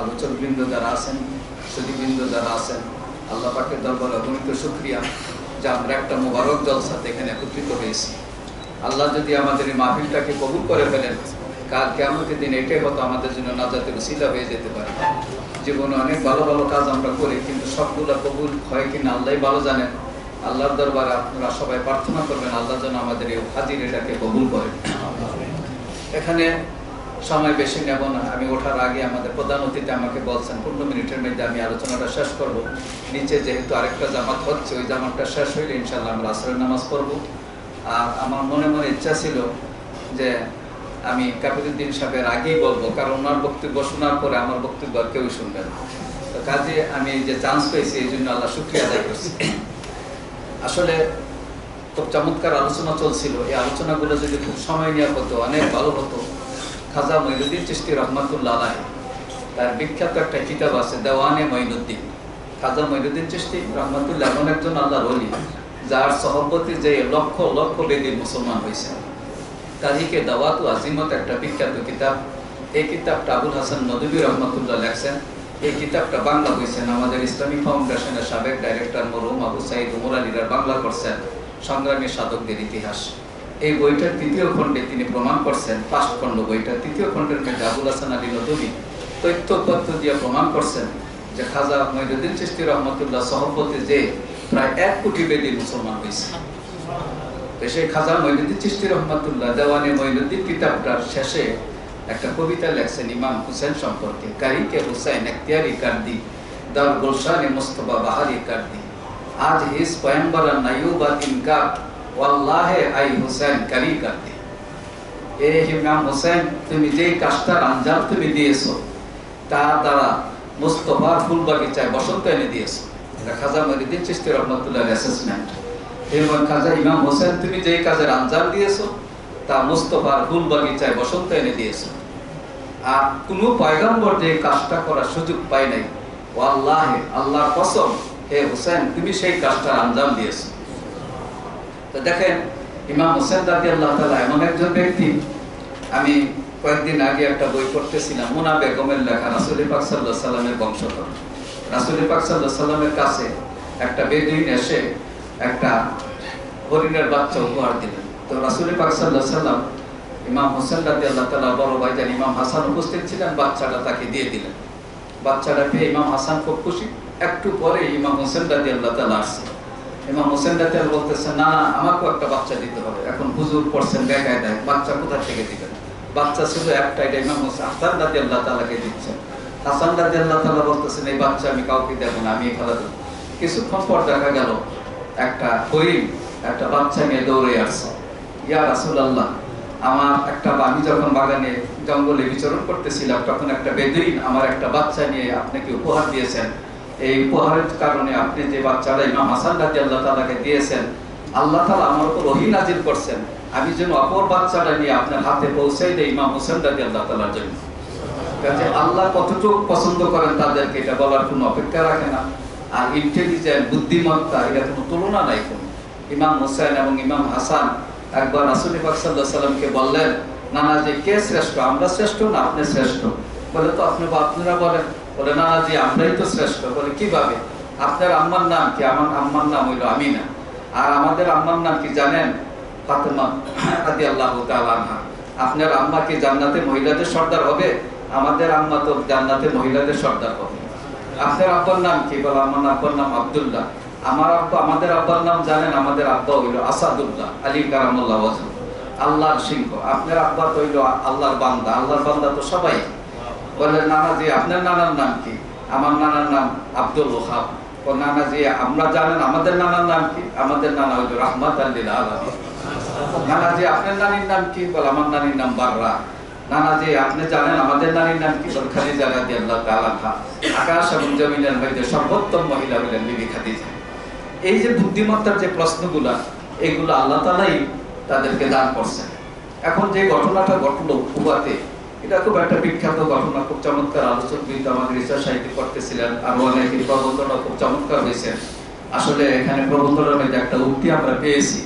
আলোচকবৃন্দ যারা আছেন শ্রুতিবৃন্দ যারা আছেন আল্লাহ পাকের দরবারে অগণিত শুক্রিয়া যে আমরা একটা মোবারক জলসাতে এখানে একত্রিত হয়েছি। আল্লাহ যদি আমাদের এই মাহফিলটাকে কবুল করে ফেলেন কাল কেমতের দিন এটাই হয়তো আমাদের জন্য নাজাতের উসিলা হয়ে যেতে পারে। জীবনে অনেক ভালো ভালো কাজ আমরা করি, কিন্তু সবগুলো কবুল হয় কিনা আল্লাহ ভালো জানেন। আল্লাহর দরবারে আপনারা সবাই প্রার্থনা করবেন, আল্লাহ যেন আমাদের এই হাজির এটাকে কবুল করেন এখানে সময় বেশি নেব না। আমি ওঠার আগে আমাদের প্রধান অতিথি আমাকে বলছেন, পনেরো মিনিটের মধ্যে আমি আলোচনাটা শেষ করব। নিচে যেহেতু আরেকটা জামাত হচ্ছে, ওই জামাতটা শেষ হইলে ইনশাল্লাহ আমরা আসরের নামাজ পড়ব। আর আমার মনে মনে ইচ্ছা ছিল যে আমি কাপিরুদ্দিন সাহেবের আগেই বলব, কারণ ওনার বক্তব্য শোনার পরে আমার বক্তব্য কেউই শুনবে না। তো কাজে আমি যে চান্স পেয়েছি, এই জন্য আল্লাহ শুক্রিয়া আদায় করছি। আসলে খুব চমৎকার আলোচনা চলছিল। এই আলোচনাগুলো যদি খুব সময় নেওয়া হতো, অনেক ভালো হতো। খাজা মঈনুদ্দিন চিস্তি রহমাতুল্লাহ আলাই তার বিখ্যাত একটা কিতাব আছে, দেওয়ানে মঈনুদ্দিন। খাজা মঈনুদ্দিন চিস্তি রহমাতুল্লাহ এমন একজন আল্লাহর অলি যার সহবতী যে লক্ষ লক্ষ বেদির মুসলমান হয়েছে। তারিখে দাওয়াতু আজিমত একটা বিখ্যাত কিতাব। এই কিতাবটা আবুল হাসান নদী রহমতুল্লাহ লেখছেন। এই কিতাবটা বাংলা হয়েছেন আমাদের ইসলামিক ফাউন্ডেশনের সাবেক ডাইরেক্টর মরহুম আবু সাইদ উমর আলীরা বাংলা করছেন সংগ্রামী সাধকদের ইতিহাস। এই বইটার তৃতীয় খণ্ডে তিনি প্রমাণ করছেন ফার্স্ট খণ্ড বইটার তৃতীয় খণ্ডের মধ্যে আবুল হাসান আলী নদী তথ্যপত্র দিয়ে প্রমাণ করছেন যে খাজা মহিদুদ্দিন চিস্তি রহমতুল্লাহ সহপতি যে প্রায় এক কোটি বেদি মুসলমান হয়েছে সেই খাজা মহিনুদ্দিন চিস্তি রহমতুল্লাহ দেওয়ানি মহিনুদ্দিন কিতাবটার শেষে একটা কবিতা লেখছেন ইমাম হুসেন সম্পর্কে, কারিকে হুসাইন এখতিয়ারি কার্দি দার গুলশানে মুস্তফা বাহারি কার্দি। আজ হিস পয়ম্বরা নাইউবা ইনকার, ওয়াল্লাহে আই হুসেন কারি কার্দি। এ ইমাম হোসেন, তুমি যেই কাজটার আঞ্জাম তুমি দিয়েছ, তা দ্বারা মুস্তফার ফুল বাগিচায় বসন্ত এনে দিয়েছ। খাজা মহিউদ্দিন চিস্তি রহমতুল্লাহ অ্যাসেসমেন্ট খাজা ইমাম হোসেন, তুমি কাজের আঞ্জাম দিয়েছ, তা মুস্তফার বাগিচায় বসন্ত এনে দিয়েছ। আর পয়গম্বর যে কাজটা করার সুযোগ নাই ও আল্লাহ আল্লাহর কসম, হে হোসেন, তুমি সেই কাজটার আঞ্জাম দিয়েছ। তো দেখেন, ইমাম হোসেন দাদি আল্লাহ তালা এমন একজন ব্যক্তি, আমি কয়েকদিন আগে একটা বই পড়তেছিলাম, মুনা বেগমের লেখা রাসুল পাক সাল্লাহ সাল্লামের বংশধর। রাসুল পাক সাল্লাহ সাল্লামের কাছে একটা বেদুইন এসে একটা হরিণের বাচ্চা উপহার দিলেন। তো রাসুল পাক সাল্লাহ সাল্লাম ইমাম হোসেন রাজি আল্লাহ তালা বড় ভাইজান ইমাম হাসান উপস্থিত ছিলেন, বাচ্চাটা তাকে দিয়ে দিলেন। বাচ্চাটা পেয়ে ইমাম হাসান খুব খুশি। একটু পরে ইমাম হোসেন রাজি আল্লাহ তালা আসছে। ইমাম হোসেন রাজি বলতেছে, না না আমাকেও একটা বাচ্চা দিতে হবে। এখন হুজুর পড়ছেন দেখায় দেয় বাচ্চা কোথা থেকে দিবেন? বাচ্চা শুধু একটা এটা ইমাম হোসেন হাসান রাজি আল্লাহ তালাকে দিচ্ছেন। হাসান রাজি আল্লাহ তালা বলতেছেন, এই বাচ্চা আমি কাউকে দেবো না, আমি খেলা দেবো কিছুক্ষণ পর দেখা গেল একটা হরিণ, একটা বাচ্চা নিয়ে দৌড়ে আসছে। ইয়া রাসুলাল্লাহ, আমার একটা আমি যখন বাগানে জঙ্গলে বিচরণ করতেছিলাম, তখন একটা বেদুইন আমার একটা বাচ্চা নিয়ে আপনাকে উপহার দিয়েছেন। এই উপহারের কারণে আপনি যে বাচ্চাটা ইমাম হাসান রাজি আল্লাহ তালাকে দিয়েছেন, আল্লাহ তালা আমার উপর রহি নাজির করছেন। আমি যেন অপর বাচ্চাটা নিয়ে আপনার হাতে পৌঁছাই দেয় ইমাম হোসেন রাজি আল্লাহ তালার জন্য আল্লাহ কতটুকু পছন্দ করেন তাদেরকে এটা বলার কোনো অপেক্ষা রাখে না। আর ইন্টেলিজেন্ট বুদ্ধিমত্তা, এটা কোনো তুলনা নাই কোনো। ইমাম হোসেন এবং ইমাম হাসান একবার বললেন কে শ্রেষ্ঠ? আমরা শ্রেষ্ঠ না আপনি শ্রেষ্ঠ? বলে, তো আপনি আপনারা বলেন। বলে আমরাই তো শ্রেষ্ঠ। বলে, কীভাবে? আপনার আম্মার নাম কি? আমার আম্মার নাম হইল আমিনা। আর আমাদের আম্মার নাম কি জানেন? ফাতেমা আদি আল্লাহ আপনার আম্মা কি জান্নাতে মহিলাদের সর্দার হবে? আমাদের আম্মা তো জান্নাতে মহিলাদের সর্দার হবে। আপনার আব্বার নাম কি বলে? আমার আব্বার নাম আব্দুল্লাহ। আমার আব্বা, আমাদের আব্বার নাম জানেন? আমাদের আব্বা হইল আসাদুল্লাহ, আলী কারামুল্লাহ ওয়াজুল আল্লাহর সিংহ। আপনার আব্বা তো হইল আল্লাহর বান্দা। আল্লাহর বান্দা তো সবাই। বলে নানা জি আপনার নানার নাম কি? আমার নানার নাম আব্দুল ওহাব। ও নানা জি আমরা জানেন আমাদের নানার নাম কি? আমাদের নানা হইল রহমত আল্লিল আলমী নানা জি আপনার নানির নাম কি? বলে, আমার নানির নাম বাররা। আপনি জানেন আমাদের নানির নাম কি? আকাশ এবং এই যে বুদ্ধিমত্তার তাদেরকে দান এখন যে ঘটনাটা এটা খুব একটা বিখ্যাত ঘটনা, খুব চমৎকার রিসার্চ করতেছিলেন খুব চমৎকার আসলে এখানে একটা উক্তি আমরা পেয়েছি।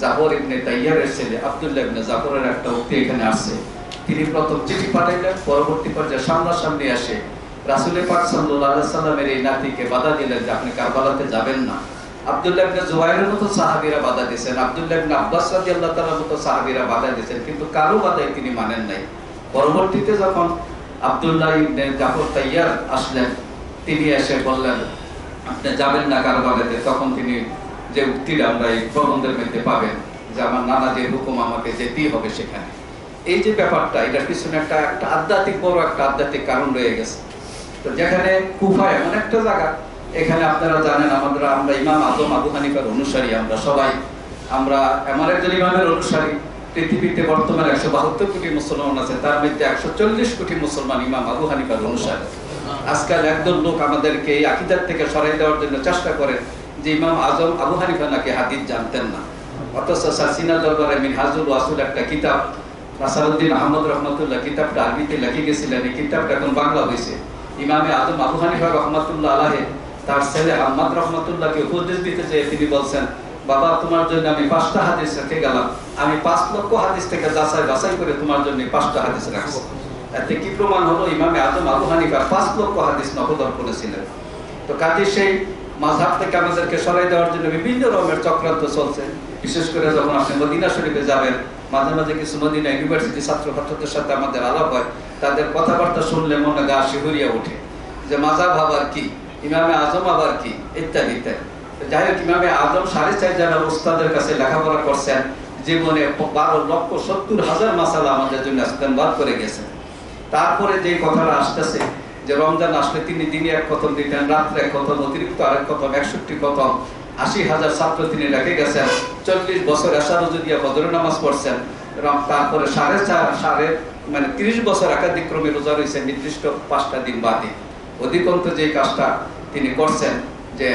জাফর ইবনে তাইয়ারের ছেলে আব্দুল্লাহ ইবনে জাফরের একটা উক্তি এখানে আসছে। তিনি প্রথম চিঠি পাঠাইলেন, পরবর্তী পর্যায়ে সামনাসামনি আসে রাসুল পাক আলাইহি সাল্লামের এই নাতিকে বাধা দিলেন যে আপনি কারবালাতে যাবেন না। আব্দুল্লাহ ইবনে মতো সাহাবীরা বাধা দিয়েছেন, আব্দুল্লাহ ইবনে আব্বাস রাদিয়াল্লাহু তাআলার মতো সাহাবীরা বাধা দিয়েছেন, কিন্তু কারও বাধাই তিনি মানেন নাই। পরবর্তীতে যখন আব্দুল্লাহ ইবনে জাফর তাইয়ার আসলেন, তিনি এসে বললেন, আপনি যাবেন না কারবালাতে। তখন তিনি যে উক্তিটা আমরা এই প্রবন্ধের মধ্যে পাবেন যে আমার নানা যে হুকুম আমাকে যেতেই হবে সেখানে। এই যে ব্যাপারটা, এটার পিছনে একটা একটা আধ্যাত্মিক, বড় একটা আধ্যাত্মিক কারণ রয়ে গেছে। তো যেখানে কুফা এমন একটা জায়গা, এখানে আপনারা জানেন আমাদের, আমরা ইমাম আজম আবু হানিফার অনুসারী, আমরা সবাই, আমরা এমন একজন ইমামের অনুসারী, পৃথিবীতে বর্তমানে একশো বাহাত্তর কোটি মুসলমান আছে, তার মধ্যে একশো চল্লিশ কোটি মুসলমান ইমাম আবু হানিফার অনুসারী। আজকাল একদল লোক আমাদেরকে এই আকিদার থেকে সরাই দেওয়ার জন্য চেষ্টা করেন যে ইমাম আজম আবু হানিফা নাকি হাদিস জানতেন না। অথচ সাসিনা দরবারে মিনহাজুল ওয়াসুল একটা কিতাব নাসারুদ্দিন আহমদ রহমতুল্লাহ কিতাবটা আরবিতে গেছিলেন। এই কিতাবটা এখন বাংলা হয়েছে ইমামে আজম আবু হানিফা রহমতুল্লাহ আলাহে তার ছেলে আহমদ রহমতুল্লাহকে উপদেশ দিতে চেয়ে তিনি বলছেন, বাবা, তোমার জন্য আমি পাঁচটা হাদিস রেখে গেলাম। আমি পাঁচ লক্ষ হাদিস থেকে যাচাই বাছাই করে তোমার জন্য পাঁচটা হাদিস রাখছি। এতে কি প্রমাণ হলো? ইমামে আজম আবু হানিফা পাঁচ লক্ষ হাদিস নকদর করেছিলেন। তো কাজে সেই মাঝহাব থেকে আমাদেরকে সরাই দেওয়ার জন্য বিভিন্ন রকমের চক্রান্ত চলছে। বিশেষ করে যখন আপনি মদিনা শরীফে যাবেন মাঝে মাঝে কিছু মদিনা ইউনিভার্সিটি ছাত্র ছাত্রদের সাথে আমাদের আলাপ হয়, তাদের কথাবার্তা শুনলে মনে গা শিহরিয়া ওঠে। যে মাঝাব আবার কি? ইমামে আজম আবার কি? ইত্যাদি ইত্যাদি। যাই হোক, ইমামে আজম সাড়ে চার যারা ওস্তাদের কাছে লেখাপড়া করছেন। জীবনে বারো লক্ষ সত্তর হাজার মাসালা আমাদের জন্য বার করে গেছেন। তারপরে যে কথাটা আসতেছে, যে রমজান আসলে তিনি দিনে এক খতম দিতেন, রাত্রে এক খতম অতিরিক্ত আরেক খতম একষট্টি খতম আশি হাজার ছাত্র তিনি রেখে গেছেন। চল্লিশ বছর এসারুজু দিয়ে বদর নামাজ পড়ছেন। এবং তারপরে সাড়ে চার সাড়ে মানে তিরিশ বছর একাধিক ক্রমে রোজা রয়েছে নির্দিষ্ট পাঁচটা দিন বাদে। অধিকন্ত যে কাজটা তিনি করছেন যে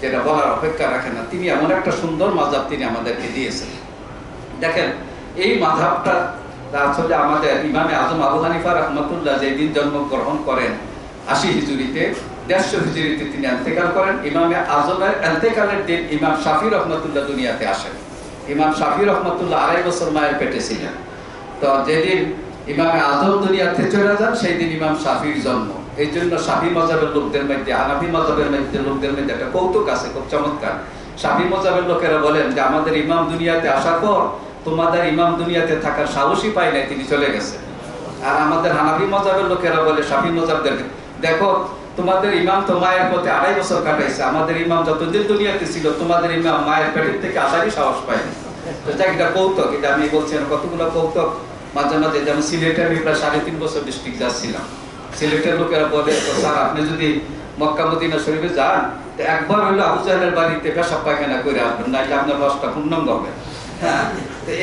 যেটা বলার অপেক্ষা রাখে না, তিনি এমন একটা সুন্দর মাজাব তিনি আমাদেরকে দিয়েছেন। দেখেন, এই মাধাবটা আসলে আমাদের ইমামে আজম আবু হানিফা রহমতুল্লাহ যেদিন জন্মগ্রহণ করেন, আশি হিজুরিতে দেড়শো হিজুরিতে তিনি করেন। ইমামে আজমের দিন ইমাম শাফি রহমতুল্লাহ দুনিয়াতে আসেন। ইমাম শাফি রহমতুল্লাহ আড়াই বছর মায়ের পেটে ছিলেন। তো যেদিন ইমামে আজম দুনিয়াতে চলে যান সেই দিন ইমাম শাফির জন্ম। এই জন্য শাফি মজাবের লোকদের মধ্যে মজাবের মধ্যে, লোকদের মধ্যে একটা কৌতুক আছে, খুব চমৎকার। শাফি মজাবের লোকেরা বলেন যে, আমাদের ইমাম দুনিয়াতে আসার পর তোমাদের ইমাম দুনিয়াতে থাকার সাহসী পাই নাই, তিনি চলে গেছে আর আমাদের হানাফি মজাবের লোকেরা বলে, শাফি মজাবদের, দেখো তোমাদের ইমাম তো মায়ের পথে আড়াই বছর কাটাইছে। আমাদের ইমাম যতদিন দুনিয়াতে ছিল, তোমাদের ইমাম মায়ের পেটের থেকে আসারই সাহস পায়নি। কৌতুক, এটা আমি বলছি কতগুলো কৌতুক? মাঝে মাঝে যেমন সিলেটে আমি প্রায় সাড়ে তিন বছর ডিস্ট্রিক্ট যাচ্ছিলাম। সিলেটের লোকেরা বলে স্যার, আপনি যদি মক্কা, মদিনা শরীফে যান, তো একবার হইল আবু জাহেলের বাড়িতে পেশাব পায়খানা করে আসবেন, নাইলে আপনার বাসটা পূর্ণাঙ্গ হবে। হ্যাঁ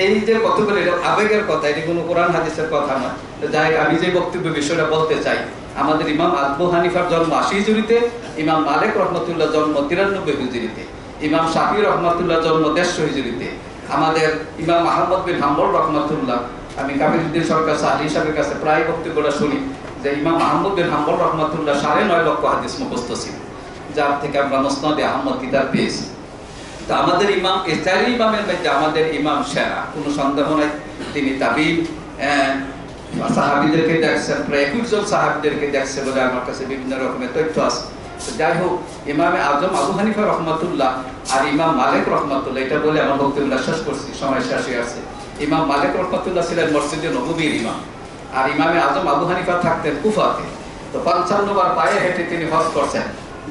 এই যে কতগুলো, এটা আবেগের কথা, এটি কোনো কোরআন, হাদিসের কথা না। যাই, আমি যে বক্তব্য বিষয়টা বলতে চাই আমাদের ইমাম আবু হানিফার জন্ম আশি হিজুরিতে ইমাম মালিক রহমতুল্লাহ জন্ম তিরানব্বই হিজুরিতে ইমাম শাফি রহমতুল্লাহ জন্ম দেড়শো হিজুরিতে আমাদের ইমাম আহমদ বিন হাম্বল রহমতুল্লাহ, আমি কাবিরুদ্দিন সরকার সাহালি সাহেবের কাছে প্রায় বক্তব্যটা শুনি যে ইমাম আহমদ বিন হাম্বল রহমতুল্লাহ সাড়ে নয় লক্ষ হাদিস মুখস্থ ছিল, যার থেকে আমরা মসনদে আহমদ কিতাব পেয়েছি। তো আমাদের ইমাম এই চারি ইমামের মধ্যে আমাদের ইমাম সেরা, কোনো সন্দেহ নাই, তিনি তাবিব সাহাবিদেরকে দেখছেন, প্রায় একুশ জন সাহাবিদেরকে দেখছে বলে আমার কাছে বিভিন্ন রকমের তথ্য আছে। যাই হোক, ইমামে আজম আবু হানিফা রহমতুল্লাহ আর ইমাম মালিক রহমতুল্লাহ, এটা বলে আমার বক্তব্য শেষ করছি, সময় শেষ আছে। ইমাম মালিক রহমতুল্লাহ ছিলেন মসজিদে নবীর ইমাম। আর ইমামে আজম আবু হানিফা থাকতেন কুফাতে। তো পঞ্চান্ন বার পায়ে হেঁটে তিনি হজ করছেন।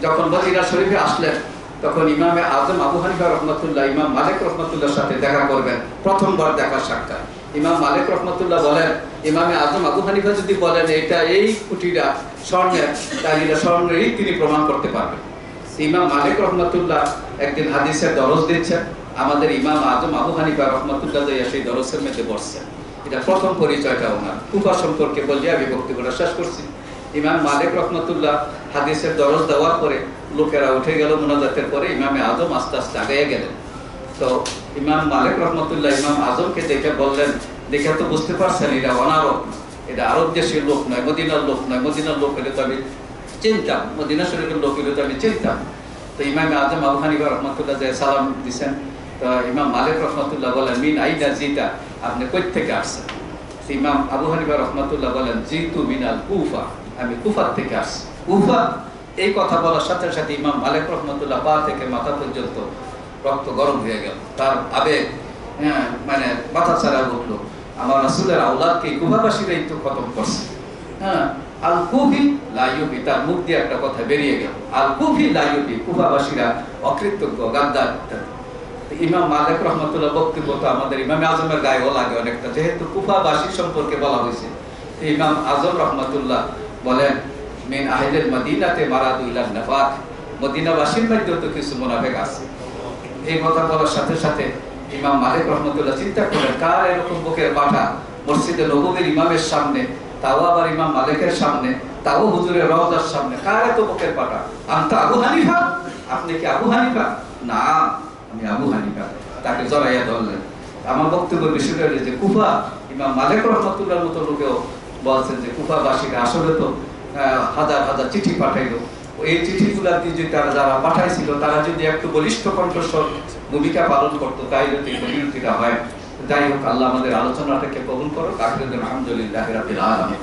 যখন মদিনা শরীফে আসলেন, তখন ইমামে আজম আবু হানিফা রহমতুল্লাহ, ইমাম মালিক রহমতুল্লাহর সাথে দেখা করবেন। প্রথমবার দেখা সাক্ষাৎ। ইমাম মালিক রহমতুল্লাহ বলেন, ইমামে আজম আবু হানিফা যদি বলেন, এটা এই কুটিটা স্বর্ণের, তাহলে এটা স্বর্ণেরই তিনি প্রমাণ করতে পারবেন। ইমাম মালিক রহমতুল্লাহ একদিন হাদিসের দরজ দিচ্ছেন, আমাদের ইমাম আজম আবু হানিফা রহমতুল্লাহ যাইয়া সেই দরজের মধ্যে বসছেন। এটা প্রথম পরিচয়টা ওনার। কুফা সম্পর্কে বললে আমি বক্তব্যটা শেষ করছি। ইমাম মালিক রহমতুল্লাহ হাদিসের দরজ দেওয়ার পরে লোকেরা উঠে গেল মোনাজাতের পরে ইমামে আজম আস্তে আস্তে আগাইয়া গেলেন। তো ইমাম মালিক রহমতুল্লাহ ইমাম আজমকে দেখে বললেন দেখে তো বুঝতে পারছেন এটা অনারব এটা আরব দেশের লোক নয় মদিনার লোক নয় মদিনার লোক হলে তো আমি চিনতাম মদিনা শরীফের লোক হলে তো আমি চিনতাম। তো ইমাম আজম আবু হানিফা রহমতুল্লাহ যে সালাম দিছেন তো ইমাম মালিক রহমতুল্লাহ বলেন মিন আইনা জিতা আপনি কই থেকে আসছেন ইমাম আবু হানিফা রহমতুল্লাহ বলেন জিতু মিনাল কুফা আমি কুফার থেকে আসছি। কুফা? এই কথা বলার সাথে সাথে ইমাম মালিক রহমতুল্লাহ পা থেকে মাথা পর্যন্ত রক্ত গরম হয়ে গেল। তার আবেগ হ্যাঁ, মানে মাথা ছাড়া উঠল। আমার রাসুলের আউলাদকে কুফাবাসীরাই তো খতম করছে। হ্যাঁ আল কুফি তার মুখ দিয়ে একটা কথা বেরিয়ে গেল। আল কুফি অকৃতজ্ঞ গাদ্দার। ইমাম মালিক রহমতুল্লাহ বক্তব্য তো আমাদের ইমাম আজমের গায়েও লাগে অনেকটা যেহেতু কুফাবাসী সম্পর্কে বলা হয়েছে। ইমাম আজম রহমতুল্লাহ বলেন মিন আহিলের মদিনাতে মারাদু ইলান নাফাক। মদিনাবাসীর মধ্যেও তো কিছু মোনাফেক আছে। এই কথা বলার সাথে সাথে ইমাম মালিক রহমতুল্লাহ চিন্তা করেন, কার এরকম বুকের পাঠা মসজিদে নবমীর ইমামের সামনে, তাও আবার ইমাম মালিকের সামনে, তাও হুজুরের রওজার সামনে, কার এত বুকের পাঠা আন্তা আবু হানিফা? আপনি কি আবু হানিফা? না, আমি আবু হানিফা। তাকে জড়াইয়া ধরলেন। আমার বক্তব্য বিষয়টা হলো যে কুফা, ইমাম মালিক রহমতুল্লাহর মতো লোকেও বলছেন যে কুফাবাসীরা আসলে তো হাজার হাজার চিঠি পাঠাইলো। এই চিঠিগুলা দিয়ে তারা যারা পাঠাইছিল, তারা যদি একটু বলিষ্ঠ কণ্ঠস্বর ভূমিকা পালন করতো তাই যদি কমিউনিটিটা হয়। যাই হোক, আল্লাহ আমাদের আলোচনাটাকে কবুল করো তাকে আলহামদুলিল্লাহ রাবিল আলামিন।